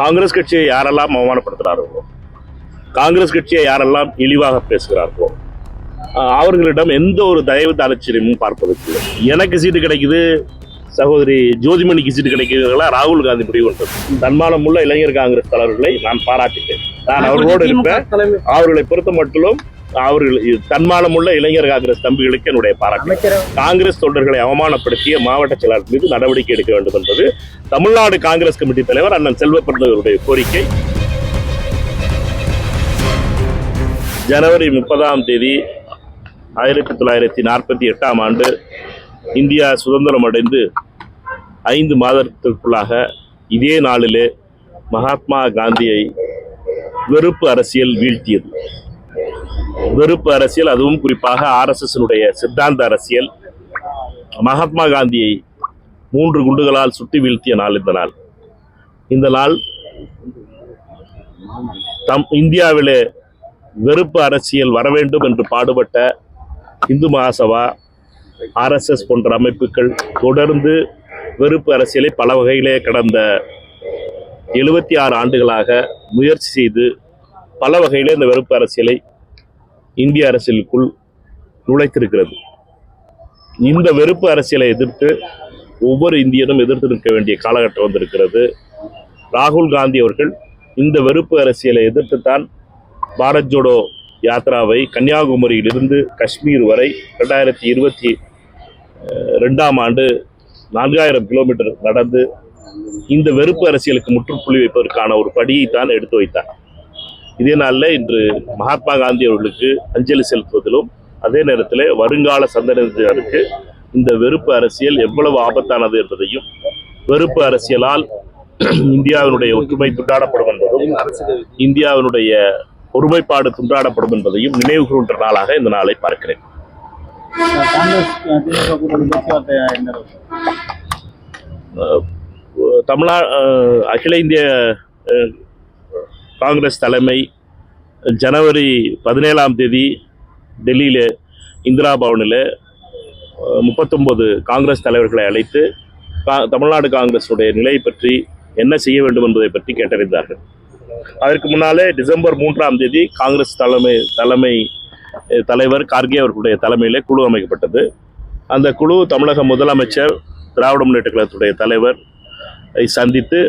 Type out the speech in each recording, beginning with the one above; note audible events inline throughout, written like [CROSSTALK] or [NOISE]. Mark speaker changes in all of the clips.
Speaker 1: காங்கிரஸ் கட்சியை யாரெல்லாம் அவமானப்படுத்துகிறார்களோ காங்கிரஸ் கட்சியை யாரெல்லாம் இழிவாக பேசுகிறார்களோ அவர்களிடம் எந்த ஒரு தயவு தாட்சியமும் பார்ப்பதற்கு. எனக்கு சீட்டு கிடைக்குது சகோதரி ஜோதிமணிக்கு சீட்டு கிடைக்கிறதுகளா ராகுல் காந்தி முடிவு பண்றது. தன்மானம் உள்ள இளைஞர் காங்கிரஸ் தலைவர்களை நான் பாராட்டிட்டேன் நான் அவர்களோடு இருப்பேன். அவர்களை பொறுத்த மட்டும் அவர்கள் தன்மானம் உள்ள இளைஞர் காங்கிரஸ் தம்பிகளுக்கு என்னுடைய பாராட்டு. காங்கிரஸ் தொண்டர்களை அவமானப்படுத்திய மாவட்ட செயலாளர் மீது நடவடிக்கை எடுக்க வேண்டும் என்பது தமிழ்நாடு காங்கிரஸ் கமிட்டி தலைவர் அண்ணன் செல்வ பிறந்தவருடைய கோரிக்கை. ஜனவரி முப்பதாம் தேதி ஆயிரத்தி தொள்ளாயிரத்தி நாற்பத்தி எட்டாம் ஆண்டு இந்தியா சுதந்திரம் அடைந்து ஐந்து மாதத்திற்குள்ளாக இதே நாளிலே மகாத்மா காந்தியை வெறுப்பு அரசியல் வீழ்த்தியது. வெறுப்பு அரசியல் அதுவும் குறிப்பாக ஆர்எஸ்எஸ்னுடைய சித்தாந்த அரசியல். மகாத்மா காந்தியை மூன்று குண்டுகளால் சுட்டி வீழ்த்திய நாள் இந்த நாள். இந்த நாள் தம் இந்தியாவிலே வெறுப்பு அரசியல் வர வேண்டும் என்று பாடுபட்ட இந்து மகாசபா ஆர்எஸ்எஸ் போன்ற அமைப்புகள் தொடர்ந்து வெறுப்பு அரசியலை பல வகையிலே கடந்த எழுபத்தி ஆறு ஆண்டுகளாக முயற்சி செய்து பல வகையிலே இந்த வெறுப்பு அரசியலை இந்திய அரசியலுக்குள் நுழைத்திருக்கிறது. இந்த வெறுப்பு அரசியலை எதிர்த்து ஒவ்வொரு இந்தியனும் எதிர்த்து நிற்க வேண்டிய காலகட்டம் வந்திருக்கிறது. ராகுல் காந்தி அவர்கள் இந்த வெறுப்பு அரசியலை எதிர்த்துத்தான் பாரத் ஜோடோ யாத்ராவை கன்னியாகுமரியிலிருந்து காஷ்மீர் வரை ரெண்டாயிரத்தி இருபத்தி ரெண்டாம் ஆண்டு நான்காயிரம் கிலோமீட்டர் நடந்து இந்த வெறுப்பு அரசியலுக்கு முற்றுப்புள்ளி வைப்பதற்கான ஒரு படியை தான் எடுத்து வைத்தார். இதே நாளில் இன்று மகாத்மா காந்தி அவர்களுக்கு அஞ்சலி செலுத்துவதிலும் அதே நேரத்தில் வருங்கால சந்ததியினருக்கு இந்த வெறுப்பு அரசியல் எவ்வளவு ஆபத்தானது என்பதையும் வெறுப்பு அரசியலால் இந்தியாவினுடைய ஒற்றுமை துண்டாடப்படும் என்பதும் இந்தியாவினுடைய ஒருமைப்பாடு துண்டாடப்படும் என்பதையும் நினைவு கூறுகின்ற நாளாக இந்த நாளை பார்க்கிறேன். தமிழ்நா அகில இந்திய காங்கிரஸ் தலைமை ஜனவரி பதினேழாம் தேதி டெல்லியில் இந்திரா பவனில் முப்பத்தொம்போது காங்கிரஸ் தலைவர்களை அழைத்து கா தமிழ்நாடு காங்கிரஸுடைய நிலை பற்றி என்ன செய்ய வேண்டும் என்பதை பற்றி கேட்டறிந்தார்கள். அதற்கு முன்னாலே டிசம்பர் மூன்றாம் தேதி காங்கிரஸ் தலைமை தலைமை தலைவர் கார்கே அவர்களுடைய தலைமையில் குழு அமைக்கப்பட்டது. அந்த குழு தமிழக முதலமைச்சர் திராவிட முன்னேற்ற கழகத்துடைய தலைவர் சந்தித்து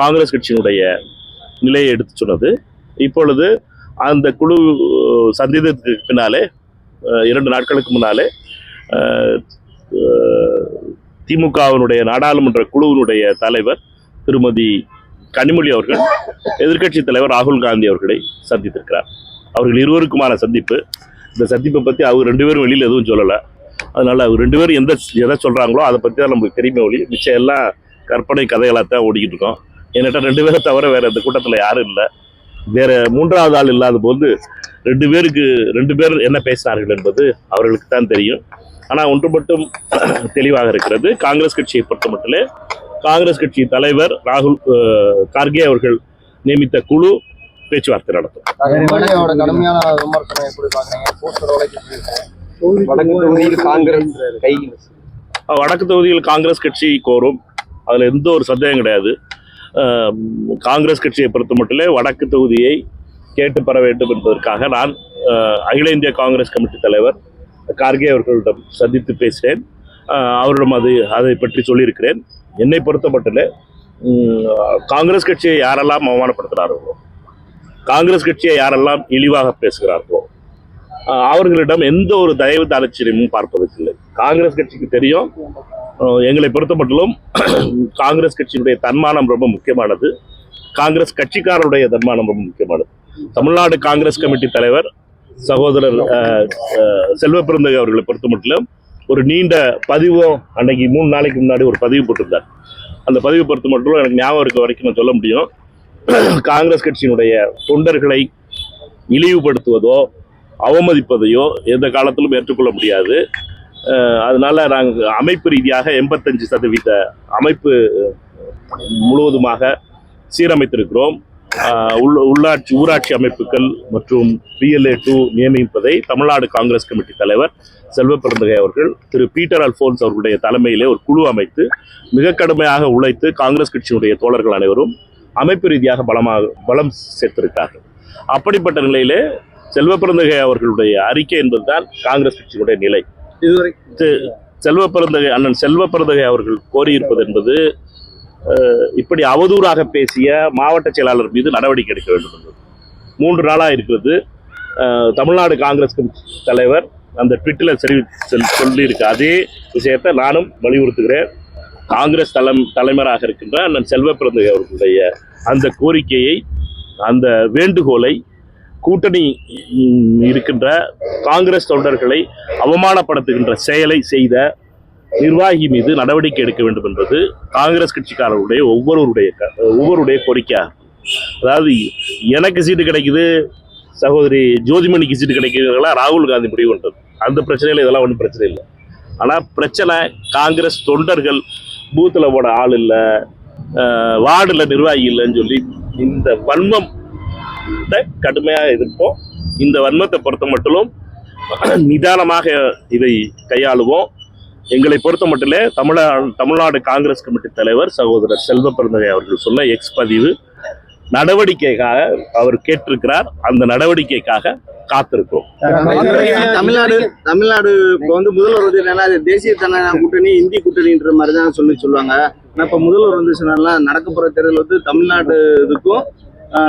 Speaker 1: காங்கிரஸ் கட்சியினுடைய நிலையை எடுத்து சொன்னது. இப்பொழுது அந்த குழு சந்தித்ததுக்கு பின்னாலே இரண்டு நாட்களுக்கு முன்னாலே திமுகவினுடைய நாடாளுமன்ற குழுவினுடைய தலைவர் திருமதி கனிமொழி அவர்கள் எதிர்க்கட்சி தலைவர் ராகுல் காந்தி அவர்களை சந்தித்திருக்கிறார். அவர்கள் இருவருக்குமான சந்திப்பு. இந்த சந்திப்பை பற்றி அவர் ரெண்டு பேரும் வெளியில் எதுவும் சொல்லலை. அதனால் அவர் ரெண்டு பேரும் எந்த எதை சொல்கிறாங்களோ அதை பற்றி தான் நமக்கு தெரியுமே ஒளி மிச்சம் எல்லாம் கற்பனை கதைகளாக தான் ஓடிக்கிட்டு இருக்கோம். என்கிட்ட ரெண்டு பேரை தவிர வேற இந்த கூட்டத்தில் யாரும் இல்லை. வேற மூன்றாவது ஆள் இல்லாத போது ரெண்டு பேருக்கு ரெண்டு பேர் என்ன பேசினார்கள் என்பது அவர்களுக்கு தான் தெரியும். ஆனால் ஒன்று மட்டும் [CLEARS THROAT] தெளிவாக இருக்கிறது. காங்கிரஸ் கட்சியை பொறுத்த காங்கிரஸ் கட்சி தலைவர் ராகுல் கார்கே அவர்கள் நியமித்த குழு பேச்சுவார்த்தை நடத்தும்.
Speaker 2: வடக்கு தொகுதியில் காங்கிரஸ்
Speaker 1: கட்சி கோரும். அதில் எந்த ஒரு சந்தேகம் கிடையாது. காங்கிரஸ் கட்சியை பொறுத்த மட்டிலே வடக்கு தொகுதியை கேட்டு பெற வேண்டும் என்பதற்காக நான் அகில இந்திய காங்கிரஸ் கமிட்டி தலைவர் கார்கே அவர்களிடம் சந்தித்து பேசினேன். அவரிடம் அது அதை பற்றி சொல்லியிருக்கிறேன். என்னை பொறுத்த மட்டிலே காங்கிரஸ் கட்சியை யாரெல்லாம் அவமானப்படுத்துகிறார்களோ காங்கிரஸ் கட்சியை யாரெல்லாம் இழிவாக பேசுகிறார்களோ அவர்களிடம் எந்த ஒரு தயவு தாட்சியமும் பார்ப்பதற்கு இல்லை காங்கிரஸ் கட்சிக்கு தெரியும் எங்களை பொறுத்தமட்டிலும் [CLEARS THROAT] காங்கிரஸ் கட்சியினுடைய தன்மானம் ரொம்ப முக்கியமானது. காங்கிரஸ் கட்சிக்காரருடைய தன்மானம் ரொம்ப முக்கியமானது. தமிழ்நாடு காங்கிரஸ் கமிட்டி தலைவர் சகோதரர் செல்வ பிறந்தகை அவர்களை பொறுத்தமட்டிலும் ஒரு நீண்ட பதிவும் அன்னைக்கு மூணு நாளைக்கு முன்னாடி ஒரு பதிவு போட்டிருந்தார். அந்த பதிவு பொறுத்த மட்டும் எனக்கு ஞாபகம் இருக்க வரைக்கும் நான் சொல்ல முடியும். [CLEARS THROAT] காங்கிரஸ் கட்சியினுடைய தொண்டர்களை இழிவுபடுத்துவதோ அவமதிப்பதையோ எந்த காலத்திலும் ஏற்றுக்கொள்ள முடியாது. அதனால நாங்கள் அமைப்பு ரீதியாக எண்பத்தஞ்சு சதவீத அமைப்பு முழுவதுமாக சீரமைத்திருக்கிறோம். உள் உள்ளாட்சி ஊராட்சி அமைப்புகள் மற்றும் பிஎல்ஏ டூ நியமிப்பதை தமிழ்நாடு காங்கிரஸ் கமிட்டி தலைவர் செல்வ பெருந்தகை அவர்கள் திரு பீட்டர் அல்போன்ஸ் அவர்களுடைய தலைமையிலே ஒரு குழு அமைத்து மிக கடுமையாக உழைத்து காங்கிரஸ் கட்சியினுடைய தோழர்கள் அனைவரும் அமைப்பு ரீதியாக பலமாக பலம் சேர்த்திருக்கிறார்கள் அப்படிப்பட்ட நிலையிலே செல்வ பிறந்தகை அவர்களுடைய அறிக்கை என்பதுதான் காங்கிரஸ் கட்சியினுடைய நிலை.
Speaker 3: இதுவரை
Speaker 1: செல்வ பிறந்தகை அண்ணன் செல்வ பிறந்தகை அவர்கள் கோரியிருப்பது என்பது இப்படி அவதூறாக பேசிய மாவட்ட செயலாளர் மீது நடவடிக்கை எடுக்க வேண்டும் என்பது மூன்று நாளாக இருக்கிறது. தமிழ்நாடு காங்கிரஸ் தலைவர் அந்த ட்விட்டில் சரி சொல்- சொல்லியிருக்க. அதே விஷயத்தை நானும் வலியுறுத்துகிறேன். காங்கிரஸ் தலை தலைமராக இருக்கின்ற அண்ணன் செல்வ பிறந்தகை அவர்களுடைய அந்த கோரிக்கையை அந்த வேண்டுகோளை கூட்டணி இருக்கின்ற காங்கிரஸ் தொண்டர்களை அவமானப்படுத்துகின்ற செயலை செய்த நிர்வாகி மீது நடவடிக்கை எடுக்க வேண்டும் என்பது காங்கிரஸ் கட்சிக்காரர்களுடைய ஒவ்வொருவருடைய க- ஒவ்வொருடைய கோரிக்கையாக அதாவது எனக்கு சீட்டு கிடைக்குது சகோதரி ஜோதிமணிக்கு சீட்டு கிடைக்கிறதுல ராகுல் காந்தி முடிவு பண்ணுறது அந்த பிரச்சனையில் இதெல்லாம் ஒன்றும் பிரச்சனை இல்லை. ஆனால் பிரச்சனை காங்கிரஸ் தொண்டர்கள் பூத்தில் போட ஆள் இல்லை வார்டில் நிர்வாகி இல்லைன்னு சொல்லி இந்த வன்மம் கடுமையாக எதிர்ப்போம். இந்த வன்மத்தை பொறுத்த மட்டும் நிதானமாக இதை கையாளுவோம். எங்களை பொறுத்த மட்டிலே தமிழ தமிழ்நாடு காங்கிரஸ் கமிட்டி தலைவர் சகோதரர் செல்வ பிறந்தகை அவர்கள் சொன்ன எக்ஸ் பதிவு நடவடிக்கைக்காக அவர் கேட்டிருக்கிறார். அந்த நடவடிக்கைக்காக காத்திருக்கிறோம்.
Speaker 3: தமிழ்நாடு தமிழ்நாடு இப்போ வந்து முதல்வர் வந்து என்னன்னா தேசிய ஜனநாயக கூட்டணி இந்தி கூட்டணின்ற மாதிரி தான் சொல்லி சொல்லுவாங்க. இப்போ முதல்வர் வந்து சொன்னால நடக்க போகிற தேர்தல் வந்து தமிழ்நாடு இதுக்கும்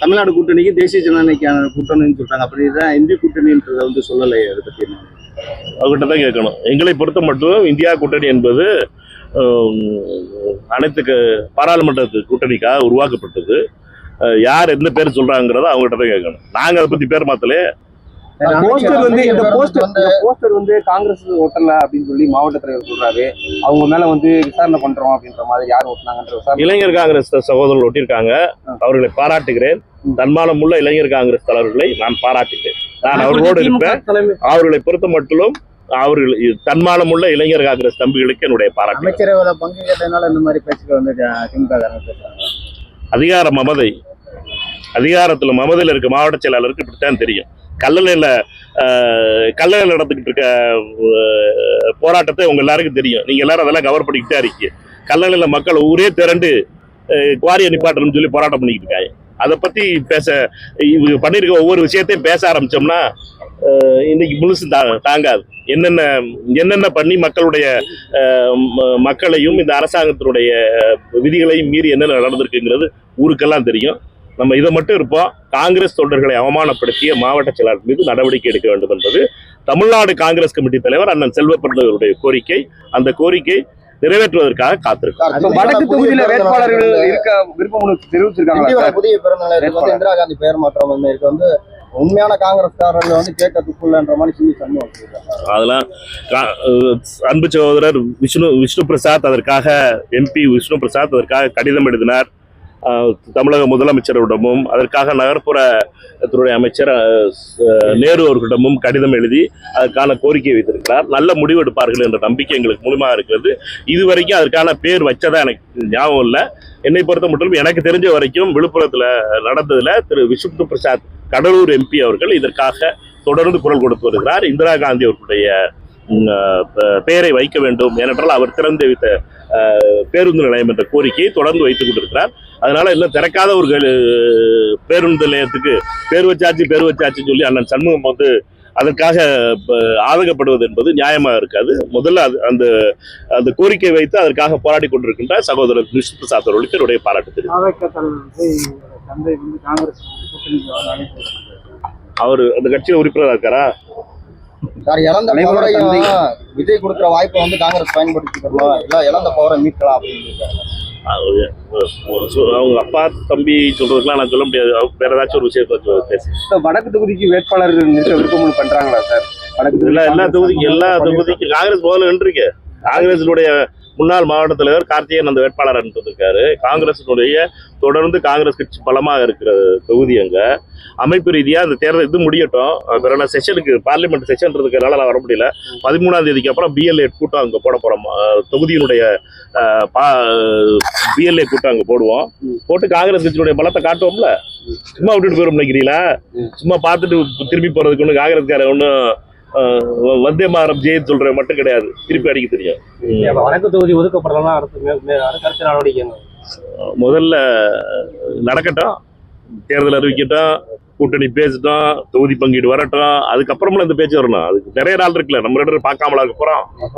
Speaker 3: தமிழ்நாடு கூட்டணிக்கு தேசிய ஜனநாயக கூட்டணின்னு சொல்றாங்க. அப்படிதான் இந்திய கூட்டணின்றதை வந்து சொல்லலை அதை பத்தி
Speaker 1: அவர்கிட்ட தான் கேட்கணும். எங்களை பொறுத்த மட்டும் இந்தியா கூட்டணி என்பது அனைத்து பாராளுமன்ற கூட்டணிக்காக உருவாக்கப்பட்டது. யார் எந்த பேர் சொல்றாங்கிறத அவங்ககிட்ட தான் கேட்கணும். நாங்கள் அதை பற்றி பேர் மாத்தலையே
Speaker 2: போஸ்டர் வந்து இந்த போஸ்டர் போஸ்டர் வந்து காங்கிரஸ் ஒட்டல அப்படின்னு சொல்லி மாவட்ட தலைவர் சொல்றாரு. அவங்க மேல வந்து விசாரணை பண்றோம் அப்படின்ற மாதிரி யார் ஓட்டினாங்கன்ற விசாரணை
Speaker 1: இளைஞர் காங்கிரஸ் சகோதரர்கள் ஒட்டியிருக்காங்க. அவர்களை பாராட்டுகிறேன். தன்மானம் உள்ள இளைஞர் காங்கிரஸ் தலைவர்களை நான் பாராட்டுகிறேன். நான் அவர்களோடு இருப்பேன். அவர்களை பொறுத்த மட்டும் அவர்கள் தன்மானம் உள்ள இளைஞர் காங்கிரஸ் தம்பிகளுக்கு என்னுடைய பாராட்டு.
Speaker 3: அமைச்சரவையில பங்கு கேட்டதுனால இந்த மாதிரி பேச்சுக்கள் வந்து திமுக
Speaker 1: அதிகார மமதை. அதிகாரத்தில் மமதையில் இருக்க மாவட்ட செயலாளருக்கு இப்படித்தான் தெரியும். கல்லணையில் கல்லணையில் நடந்துக்கிட்டு இருக்க போராட்டத்தை உங்கள் எல்லாருக்கும் தெரியும். நீங்கள் எல்லாரும் அதெல்லாம் கவர் பண்ணிக்கிட்டே இருக்கீங்க. கல்லணையில் மக்கள் ஊரே திரண்டு அஹ், குவாரியை நிப்பாட்டணும்னு சொல்லி போராட்டம் பண்ணிக்கிட்டு இருக்காங்க. அதை பற்றி பேச இவங்க பண்ணியிருக்க ஒவ்வொரு விஷயத்தையும் பேச ஆரம்பித்தோம்னா இன்னைக்கு முழுசு தா- தாங்காது. என்னென்ன என்னென்ன பண்ணி மக்களுடைய ம- மக்களையும் இந்த அரசாங்கத்தினுடைய விதிகளையும் மீறி என்னென்ன நடந்திருக்குங்கிறது ஊருக்கெல்லாம் தெரியும். நம்ம இதை மட்டும் இருப்போம். காங்கிரஸ் தொண்டர்களை அவமானப்படுத்திய மாவட்ட செயலாளர் மீது நடவடிக்கை எடுக்க வேண்டும் என்பது தமிழ்நாடு காங்கிரஸ் கமிட்டி தலைவர் அண்ணன் செல்வப்பிரதவருடைய கோரிக்கை. அந்த கோரிக்கை நிறைவேற்றுவதற்காக காத்திருக்கும்
Speaker 2: வடக்கு தொகுதியில வேட்பாளர்கள் இருக்க விருப்பம் சார்?
Speaker 4: புதிய பிறந்த இந்திரா காந்தி பெயர் மாற்றம் வந்து இருக்கு. வந்து உண்மையான காங்கிரஸ்காரர்கள் வந்து கேட்க துப்புலன்ற மாதிரி சொல்லி சண்முகம்.
Speaker 1: அதெல்லாம் அன்பு சகோதரர் விஷ்ணு விஷ்ணு பிரசாத் அதற்காக எம்பி விஷ்ணு பிரசாத் அதற்காக கடிதம் எழுதினார். தமிழக முதலமைச்சரிடமும் அதற்காக நகர்ப்புற துறை அமைச்சர் நேரு அவர்களிடமும் கடிதம் எழுதி அதற்கான கோரிக்கை வைத்திருக்கிறார். நல்ல முடிவு எடுப்பார்கள் என்ற நம்பிக்கை எங்களுக்கு மூலமாக இருக்கிறது. இதுவரைக்கும் அதற்கான பேர் வச்சதா எனக்கு ஞாபகம் இல்லை. என்னை பொறுத்த மட்டும் எனக்கு தெரிஞ்ச வரைக்கும் விழுப்புரத்தில் நடந்ததில் திரு விஷ்ணு பிரசாத் கடலூர் எம்பி அவர்கள் இதற்காக தொடர்ந்து குரல் கொடுத்து வருகிறார். இந்திரா காந்தி அவர்களுடைய பெயரை வைக்க வேண்டும் ஏனென்றால் அவர் திறந்து வைத்த பேருந்து நிலையம் என்ற கோரிக்கையை தொடர்ந்து வைத்துக் கொண்டிருக்கிறார். அதனால இன்னும் திறக்காத ஒரு பேருந்து நிலையத்துக்கு பேர் வச்சாச்சு பேர் வச்சாச்சுன்னு சொல்லி அண்ணன் சண்முகம் வந்து அதற்காக ஆதங்கப்படுவது என்பது நியாயமாக இருக்காது. முதல்ல அது அந்த அந்த கோரிக்கை வைத்து அதற்காக போராடி கொண்டிருக்கின்ற சகோதரர் விஷ்ணு பிரசாத் அவர்களுக்கு என்னுடைய பாராட்டு தெரியும் அவர் அந்த கட்சியில் உறுப்பினராக இருக்காரா?
Speaker 4: சார் இழந்த
Speaker 2: தலைவரோட
Speaker 4: பவரையும்
Speaker 2: தந்தை.
Speaker 4: விஜய் கொடுக்குற வாய்ப்பை வந்து காங்கிரஸ் பயன்படுத்திக்கணும் இல்ல இழந்த பவரை மீட்கலாம் அப்படின்னு
Speaker 1: அவங்க அப்பா தம்பி சொல்றதுக்கெல்லாம் நான் சொல்ல முடியாது. அவங்க வேற ஏதாச்சும் ஒரு விஷயத்தை பேசி.
Speaker 2: வடக்கு தொகுதிக்கு வேட்பாளர் விருப்பம் பண்றாங்களா சார்? வடக்கு
Speaker 1: எல்லா தொகுதிக்கும் எல்லா தொகுதிக்கும் காங்கிரஸ் முதல்ல நின்றுருக்கு. காங்கிரசினுடைய முன்னாள் மாவட்ட தலைவர் கார்த்திகேயன் அந்த வேட்பாளர் அனுப்பியிருக்காரு காங்கிரசினுடைய தொடர்ந்து காங்கிரஸ் கட்சி பலமாக இருக்கிற தொகுதி அங்கே. அமைப்பு ரீதியாக அந்த தேர்தல் இது முடியட்டும். பிறகு செஷனுக்கு பார்லிமெண்ட் செஷன் இருக்கிறதுனால நான் வர முடியல. பதிமூணாம் தேதிக்கு அப்புறம் பிஎல்ஏ கூட்டம் அங்கே போட போகிறோம் தொகுதியினுடைய பா பிஎல்ஏ கூட்டம் அங்கே போடுவோம். போட்டு காங்கிரஸ் கட்சியினுடைய பலத்தை காட்டுவோம்ல. சும்மா விட்டுட்டு போயிடும் நினைக்கிறீங்களா? சும்மா பார்த்துட்டு திரும்பி போகிறதுக்கு ஒன்று காங்கிரஸ்காரன் ஒன்றும் வந்தே மாதரம் ஜெயின்னு சொல்ற மட்டும் கிடையாது. திருப்பி அடிக்க தெரியும்
Speaker 5: வடக்கு தொகுதி ஒதுக்கப்படுறதா அடுத்து நடவடிக்கை?
Speaker 1: முதல்ல நடக்கட்டும். தேர்தல் அறிவிக்கட்டும். கூட்டணி பேசட்டும். தொகுதி பங்கீடு வரட்டும். அதுக்கப்புறமா இந்த பேச்சு வரணும். அதுக்கு நிறைய நாள் இருக்குல்ல. நம்ம ரெண்டு பேரும் பார்க்காமலா இருக்க போறோம்.